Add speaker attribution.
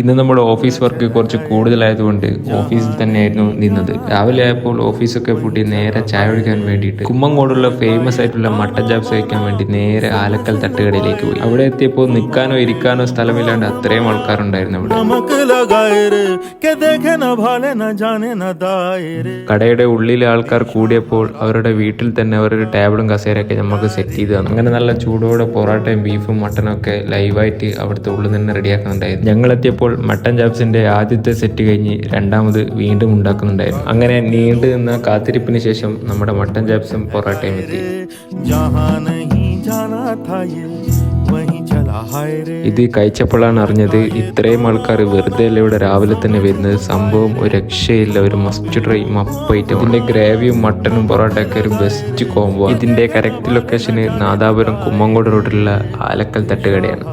Speaker 1: ഇന്ന് നമ്മുടെ office work കുറച്ച് കൂടുതലായതുകൊണ്ട് ഓഫീസിൽ തന്നെയായിരുന്നു നിന്നത്. രാവിലെ ആയപ്പോൾ ഓഫീസൊക്കെ പൂട്ടി നേരെ ചായ ഒഴിക്കാൻ വേണ്ടിയിട്ട് കുമ്മങ്ങോടുള്ള ഫേമസ് ആയിട്ടുള്ള മട്ടൻ ജാബ്സ് കഴിക്കാൻ വേണ്ടി നേരെ ആലക്കൽ തട്ടുകടയിലേക്ക് പോയി. അവിടെ എത്തിയപ്പോൾ നിൽക്കാനോ ഇരിക്കാനോ സ്ഥലമില്ലാണ്ട് അത്രയും ആൾക്കാരുണ്ടായിരുന്നു അവിടെ. കടയുടെ ഉള്ളിലെ ആൾക്കാർ കൂടിയപ്പോൾ അവരുടെ വീട്ടിൽ തന്നെ അവരുടെ ടേബിളും കസേരയൊക്കെ നമുക്ക് സെറ്റ് ചെയ്ത് തന്നു. അങ്ങനെ നല്ല ചൂടോടെ പൊറോട്ടയും ബീഫും മട്ടനും ഒക്കെ ലൈവായിട്ട് ആയിട്ട് അവിടുത്തെ ഉള്ളിൽ നിന്ന് റെഡിയാക്കുന്നുണ്ടായിരുന്നു. ഞങ്ങളെത്തിയപ്പോൾ മട്ടൻ ചാപ്സിന്റെ ആദ്യത്തെ സെറ്റ് കഴിഞ്ഞ് രണ്ടാമത് വീണ്ടും ഉണ്ടാക്കുന്നുണ്ടായിരുന്നു. അങ്ങനെ നീണ്ടു നിന്ന കാത്തിരിപ്പിന് ശേഷം നമ്മുടെ മട്ടൻ ചാപ്സും പൊറാട്ടയും എത്തി. ഇത് കഴിച്ചപ്പോഴാണ് അറിഞ്ഞത് ഇത്രയും ആൾക്കാർ വെറുതെ അല്ല ഇവിടെ രാവിലെ തന്നെ വരുന്നത്? സംഭവം ഒരു രക്ഷയില്ല. ഒരു മസ്റ്റ് ട്രൈ മപ്പായിട്ട് ഇതിന്റെ ഗ്രേവിയും മട്ടനും പൊറോട്ടയൊക്കെ ഒരു ബെസ്റ്റ് കോംബോ ഇതിന്റെ കറക്റ്റ് ലൊക്കേഷന് നാദാപുരം കുമ്മങ്കോട് റോഡിലുള്ള ആലക്കൽ തട്ടുകടയാണ്.